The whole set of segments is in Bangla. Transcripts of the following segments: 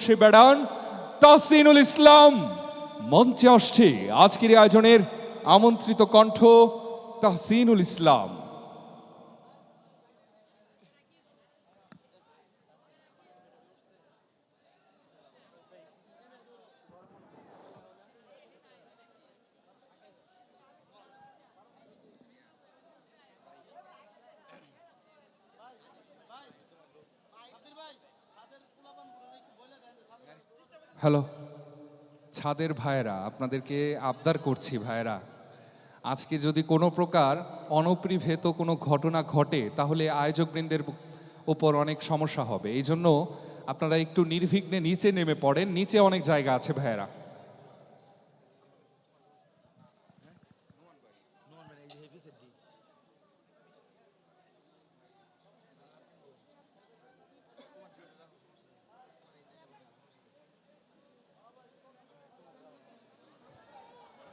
সে বেড়ান। তাসিনুল ইসলাম মঞ্চে আসছে। আজকের আয়োজনের আমন্ত্রিত কণ্ঠ তাহসিনুল ইসলাম। হ্যালো, ছাদের ভাইয়েরা, আপনাদেরকে আবদার করছি ভাইয়েরা। আজকে যদি কোনো প্রকার অনপ্রিভেত কোনো ঘটনা ঘটে, তাহলে আয়োজকবৃন্দের ওপর অনেক সমস্যা হবে। এই জন্য আপনারা একটু নির্বিঘ্নে নিচে নেমে পড়েন। নিচে অনেক জায়গা আছে ভাইয়েরা।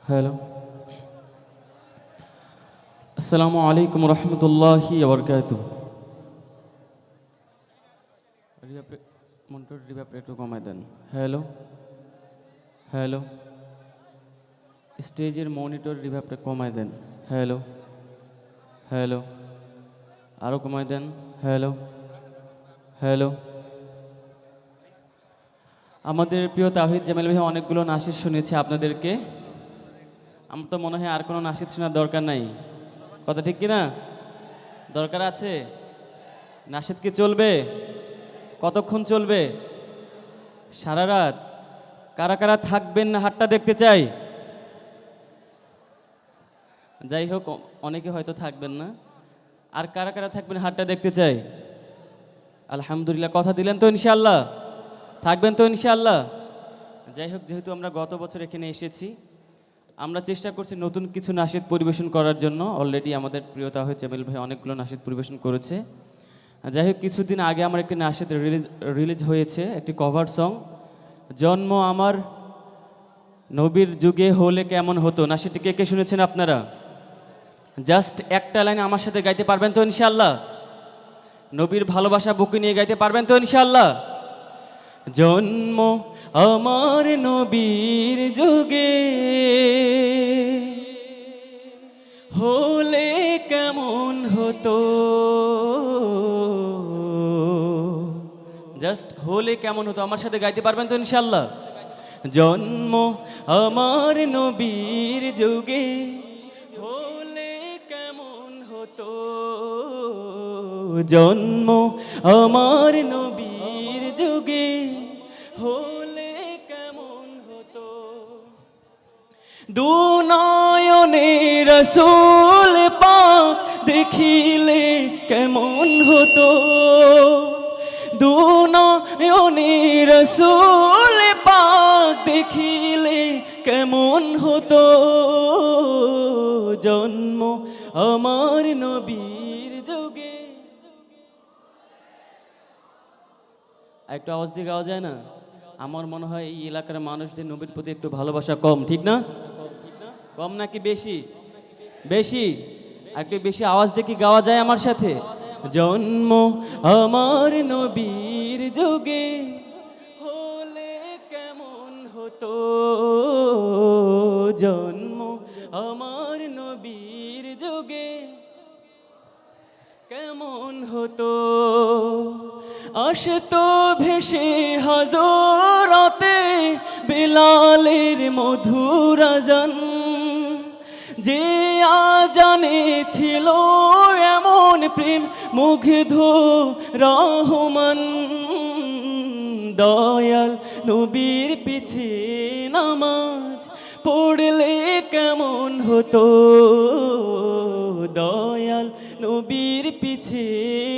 হ্যালো আসসালামু আলাইকুম রহমতুল্লাহি আবরকাত মন্টর রিভাব একটু কমায় দেন হ্যালো হ্যালো স্টেজের মনিটর রিভাবটা কমায় দেন হ্যালো হ্যালো আরও কমায় দেন হ্যালো হ্যালো আমাদের প্রিয় তাহিদ জামেল ভাই, অনেকগুলো নাসির শুনেছি আপনাদেরকে। আমার তো মনে হয় আর কোনো নাসিদ শোনার দরকার নাই। কথা ঠিক কি না দরকার আছে? নাসিদ কি চলবে? কতক্ষণ চলবে? সারা রাত? কারা কারা থাকবেন না হাটটা দেখতে চাই? যাই হোক অনেকে হয়তো থাকবেন না। আর কারা কারা থাকবেন হাটটা দেখতে চাই? আলহামদুলিল্লাহ, কথা দিলেন তো ইনশাল্লাহ থাকবেন তো ইনশাল্লাহ যাই হোক, যেহেতু আমরা গত বছর এখানে এসেছি আমরা চেষ্টা করছি নতুন কিছু নাসিদ পরিবেশন করার জন্য। অলরেডি আমাদের প্রিয়তা হয়ে জামিল ভাই অনেকগুলো নাসিদ পরিবেশন করেছে। যাই হোক, কিছুদিন আগে আমার একটি নাসিদ রিলিজ রিলিজ হয়েছে, একটি কভার সং জন্ম আমার নবীর যুগে হলে কেমন হতো? নাসিদটি কে কে শুনেছেন আপনারা? জাস্ট একটা লাইন আমার সাথে গাইতে পারবেন তো ইনশাল্লাহ নবীর ভালোবাসা বুকে নিয়ে গাইতে পারবেন তো ইনশাল্লাহ জন্ম আমার নবীর যুগে হতো জাস্ট হলে কেমন হতো? আমার সাথে গাইতে পারবেন তো ইনশাল্লাহ জন্ম আমার নবীর যুগে হলে কেমন হতো? জন্ম আমার নবীর যুগে হলে কেমন হতো? দু দুনয়নে রসুল পাক দেখিলে কেমন হতো? দুনয়নে রসুল পাক দেখিলে কেমন হতো? জন্ম আমার নবীর যুগে। একটু আওয়াজ দিয়ে গাওয়া যায় না? আমার মনে হয় এই এলাকার মানুষদের নবীর প্রতি একটু ভালোবাসা কম, ঠিক না? কম নাকি বেশি? বেশি? একটু বেশি আওয়াজ দেখি গাওয়া যায় আমার সাথে। জন্ম আমার নবীর যুগে হলে কেমন হতো? জন্ম আমার নবীর যুগে কেমন হতো? আসতো ভেসে হাজরাতে বেলালের মধুর আজান। যে আজানে ছিল এমন প্রেম, মুগ্ধ, রহমান, দয়াল, নবীর পিছে নামাজ পড়লে কেমন হতো? দয়াল, নবীর পিছে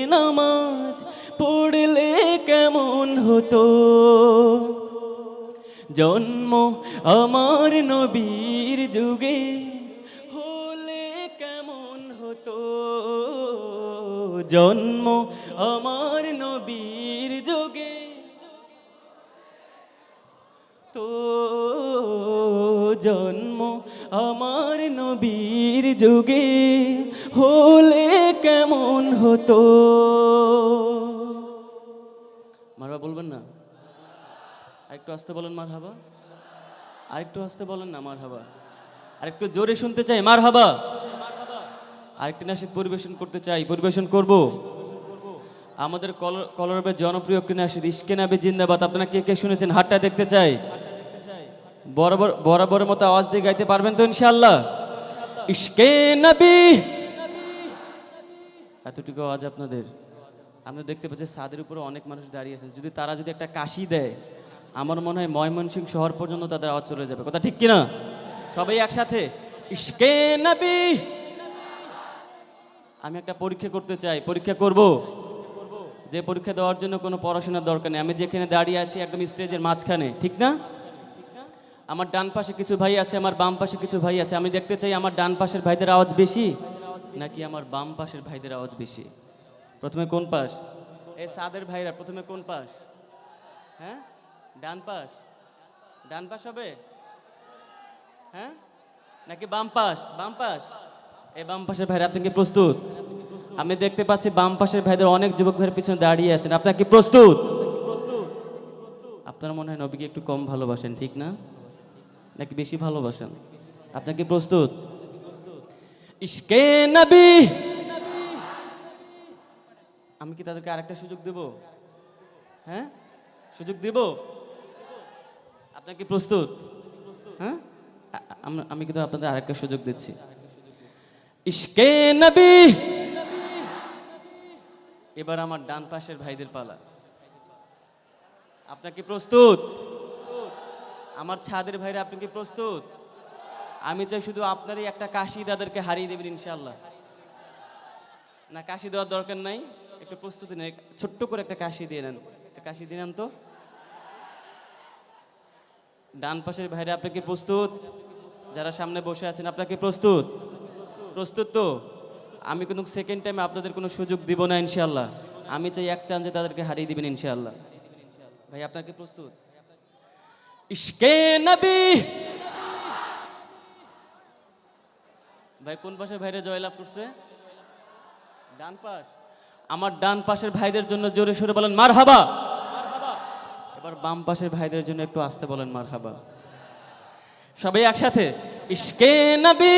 নামাজ পড়লে কেমন হতো? জন্ম আমার নবীর যুগে জন্ম আমার নবীর যোগে। তো জন্ম আমার নবীর যুগে হলে কেমন হতো? মারবা বলবেন না? আরেকটু আসতে বলেন মার হাবা আরেকটু আসতে বলেন না মার হাবা আরেকটু জোরে শুনতে চাই। মার হাবা আরেকটি নাসিদ পরিবেশন করতে চাই, পরিবেশন করব। আমাদের কল- কলরবের জনপ্রিয় একটি নাসিদ ইস্কে নাবি জিন্দাবাদ। আপনারা কে কে শুনেছেন? হাটটা দেখতে চাই। বরাবর, বরাবরের মতো আওয়াজ দিয়ে গাইতে পারবেন তো ইনশাআল্লাহ? ইস্কে নবী। এতটুকু আওয়াজ আপনাদের। আমরা দেখতে পাচ্ছি ছাদের উপরে অনেক মানুষ দাঁড়িয়ে আছে যদি তারা যদি একটা কাশি দেয়, আমার মনে হয় ময়মনসিং শহর পর্যন্ত তাদের আওয়াজ চলে যাবে। কথা ঠিক কিনা? সবাই একসাথে। ইস্কে নবী। আমি একটা পরীক্ষা করতে চাই। পরীক্ষা করব? যে পরীক্ষা দেওয়ার জন্য কোনো পড়াশোনার দরকার নেই। আমি যেখানে দাঁড়িয়ে আছি একদম স্টেজের মাঝখানে, ঠিক না? আমার ডান পাশে কিছু ভাই আছে, আমার বাম পাশে কিছু ভাই আছে। আমি দেখতে চাই আমার ডান পাশের ভাইদের আওয়াজ বেশি, নাকি আমার বাম পাশের ভাইদের আওয়াজ বেশি? প্রথমে কোন পাশ? এ সাদের ভাইরা, প্রথমে কোন পাশ? হ্যাঁ? ডান পাশ? ডান পাশ হবে? হ্যাঁ? নাকি বাম পাশ? বাম পাশ? বাম পাশের ভাইরা, আপনি কি প্রস্তুত? আমি দেখতে পাচ্ছি বাম পাশের ভাইদের অনেক যুবক ভাইয়ের পিছনে দাঁড়িয়ে আছেন। আপনার কি প্রস্তুত? আপনার মনে হয় নবীকে একটু কম ভালোবাসেন, ঠিক না? নাকি বেশি ভালোবাসেন? আপনার কি প্রস্তুত? আমি কি তাদেরকে আরেকটা সুযোগ দেব? হ্যাঁ? সুযোগ দেব? আপনার কি প্রস্তুত? হ্যাঁ? আমি কিন্তু আপনাদের আরেকটা সুযোগ দিচ্ছি। ইশকে নবী। এবার আমার ডান পাশের ভাইদের পালা। আপনার কি প্রস্তুত? আমার ছাদের ভাইরা, আপনি কি প্রস্তুত? আমি চাই শুধু আপনারই একটা কাশি তাদেরকে হারিয়ে দেবেন ইনশাল্লাহ না, কাশি দেওয়ার দরকার নাই। একটু প্রস্তুতি নেই ছোট্ট করে একটা কাশি দিয়ে নেন। একটা কাশি দিয়ে নেন তো। ডান পাশের ভাইরা, আপনি কি প্রস্তুত? যারা সামনে বসে আছেন, আপনার কি প্রস্তুত? প্রস্তুত তো? আমি কোনো সেকেন্ড টাইমে আপনাদের কোনো সুযোগ দিব না ইনশাল্লাহ আমি চাই এক চান্সে তাদেরকে হারিয়ে দিবেন ইনশাল্লাহ ভাই, আপনার কি প্রস্তুত? ভাই, কোন পাশে ভাইরা জয়লাভ করছে? ডান পাশ। আমার ডান পাশের ভাইদের জন্য জোরে সোরে বলেন মার হাবা এবার বাম পাশের ভাইদের জন্য একটু আসতে বলেন মার হাবা সবাই একসাথে, ইশকে নবী!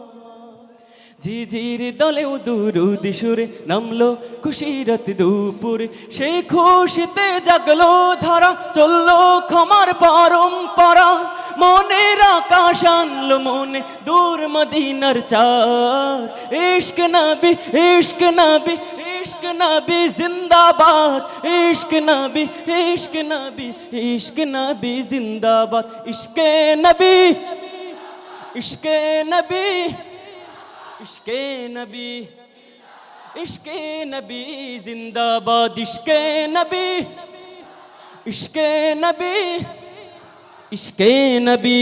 ঝিঝির দলেও দুরুদ সুরে নামলো খুশিরত দুপুরে। সেই খুশিতে জাগলো ধারা, চলল ক্ষমার পরম্পরা। মনের আকাশ আনলো মনে দূর মদিনার চার ইশক নবী ইশক নবী ইশক নবী জিন্দাবাদ। ইশক নবী ইশক নবী ইশক নবী জিন্দাবাদ। ইশকে নবী ইশকে নবী। ইশকে নবী ইশকে নবী জিন্দাবাদ, ইশকে নবী ইশকে নবী ইশকে নবী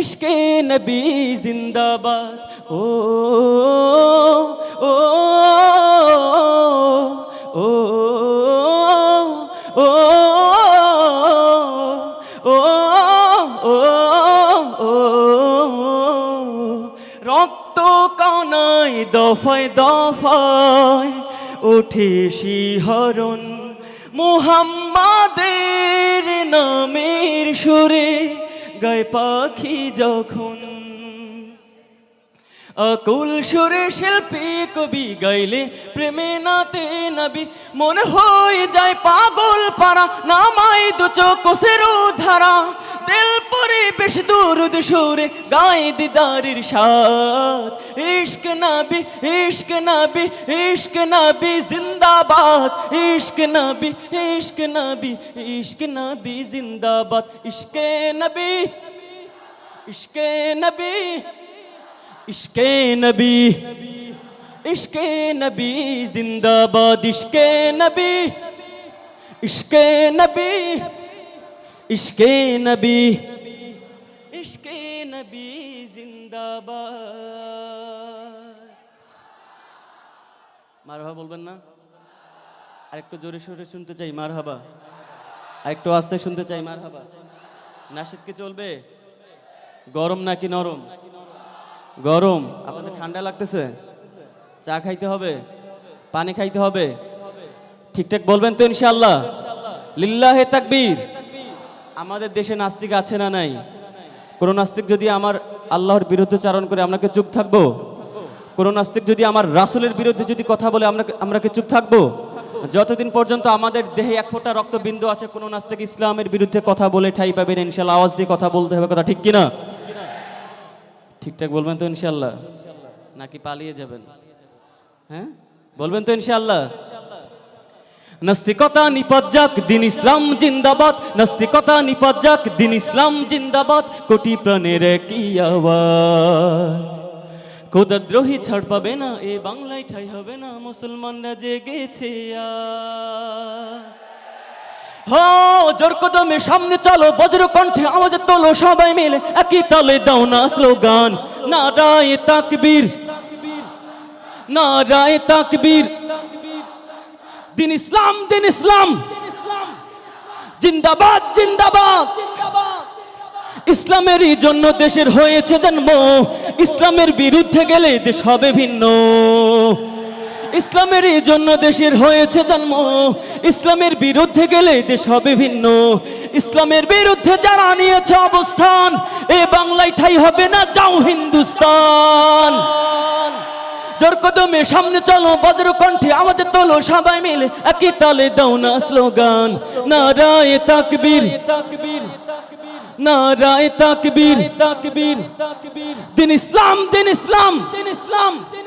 ইশকে নবী জিন্দাবাদ। ও ও ও দফায় দফায় উঠে শিহরণ মুহাম্মাদের নামের সুরে গায়ে পাখি যখন আকুল সুরে শিল্পী কবি গাইলে প্রেমে নাতে নবী। মনে হয়ে যায় পাগল পারা নামাই দু চোখের ধারা। দিল পরে বেশ দুরুদ সুরে গায়ে দিদারির সাথ ইশক নবী ইশক নবী ইশক নবী জিন্দাবাদ। ইশক নাবি, ইশক নবী ইশক নবী জিন্দাবাদ। ইশকে নবী ইশকে নবী। ইশকে নবী ইশকে নবী জিন্দাবাদ, ইশকে নবী ইশকে নবী ইশকে নবী ইশকে নবী জিন্দাবাদ। মারহাবা বলবেন না? আর একটু জোরে সোরে শুনতে চাই, মারহাবা। আর একটু আস্তে শুনতে চাই, মারহাবা। নাশিদ কি চলবে? গরম নাকি নরম? গরম। আপনাদের ঠান্ডা লাগতেছে? চা খাইতে হবে? পানি খাইতে হবে? ঠিকঠাক বলবেন তো ইনশাআল্লাহ? লিল্লাহে তাকবীর। আমাদের দেশে নাস্তিক আছে না নাই? কোন নাস্তিক যদি আমার আল্লাহর বিরুদ্ধে চারণ করে আমরা কি চুপ থাকব? কোন নাস্তিক যদি আমার রাসূলের বিরুদ্ধে যদি কথা বলে আমরা আমরা কি চুপ থাকব? যতদিন পর্যন্ত আমাদের দেহে এক ফোঁটা রক্তবিন্দু আছে, কোনো নাস্তিক ইসলামের বিরুদ্ধে কথা বলে ঠাই পাবেন ইনশাল্লাহ আওয়াজ দিয়ে কথা বলতে হবে কথা ঠিক কিনা? ঠিকঠাক বলবেন তো ইনশাল্লাহ নাকি পালিয়ে যাবেন? হ্যাঁ? বলবেন তো ইনশাল্লাহ নাস্তিকতা নিপদ যাক, দিন ইসলাম জিন্দাবাদ। নাস্তিকতা নিপদ যাক, দিন ইসলাম জিন্দাবাদ। কোটি প্রাণের কি আওয়াজ। খোদাদ্রোহী ছাড় পাবে না, এ বাংলায় ঠাই হবে না, মুসলমানরা জেগেছে আজ। হো, জোর সামনে চলো বজ্র কণ্ঠে আওয়াজ তোলো, সবাই মিলে একই তালে দাও না স্লোগান। না রায় তাকবীর না রায় তাকবীর। দিন ইসলাম দিন ইসলাম। জিন্দাবাদ জিন্দাবাদ। ইসলামেরই জন্য দেশের হয়েছে জন্ম। ইসলামের বিরুদ্ধে গেলে দেশ হবে ভিন্ন। ইসলামেরই জন্য দেশের হয়েছে জন্ম। ইসলামের বিরুদ্ধে গেলে দেশ হবে ভিন্ন। ইসলামের বিরুদ্ধে যারা নিয়েছে অবস্থান, এ বাংলায় ঠাই হবে না, যাও হিন্দুস্তান। জোর সামনে চলো বজ্র কণ্ঠে আমাদের তোলো, সবাই মিলে একই তালে দাও না স্লোগান। নারায় তাকবীর। তাকবীর নারায় তাকবীর। তাকবীর দিন ইসলাম দিন ইসলাম। দিন ইসলাম দিন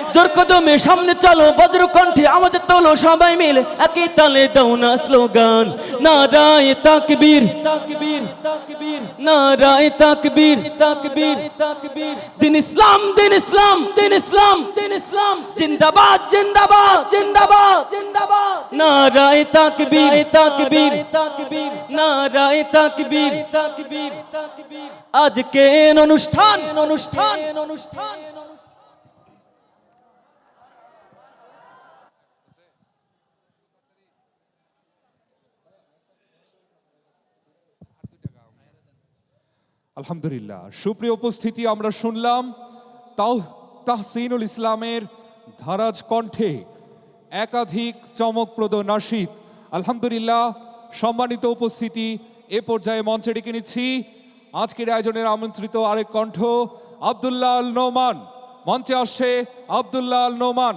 জোর কদমে সামনে চলো বজ্র কণ্ঠে আমাদের তোলো সবাই মিলে। একই তালে দাও না স্লোগান, নারায় তাকবীর। তাকবীর তাকবীর নারায় তাকবীর তাকবীর তাকবীর দিন ইসলাম দিন ইসলাম দিন ইসলাম দিন ইসলাম জিন্দাবাদ জিন্দাবাদ জিন্দাবাদ জিন্দাবাদ। নারায় তাকবীর তাকবীর তাকবীর নারায় তাকবীর। তাকবীর তাকবীর আজকে অনুষ্ঠান অনুষ্ঠান অনুষ্ঠান। আলহামদুলিল্লাহ। সুপ্রিয় উপস্থিতি, আমরা শুনলাম তাও, তাহসিনুল ইসলামের ধারাজ কণ্ঠে একাধিক চমকপ্রদ নাসিদ। আলহামদুলিল্লাহ, সম্মানিত উপস্থিতি, এ পর্যায়ে মঞ্চে ডেকে নিচ্ছি আজকের আয়োজনের আমন্ত্রিত আরেক কণ্ঠ আবদুল্লাহ আল নোমান। মঞ্চে আসছে আবদুল্লাহ আল নোমান।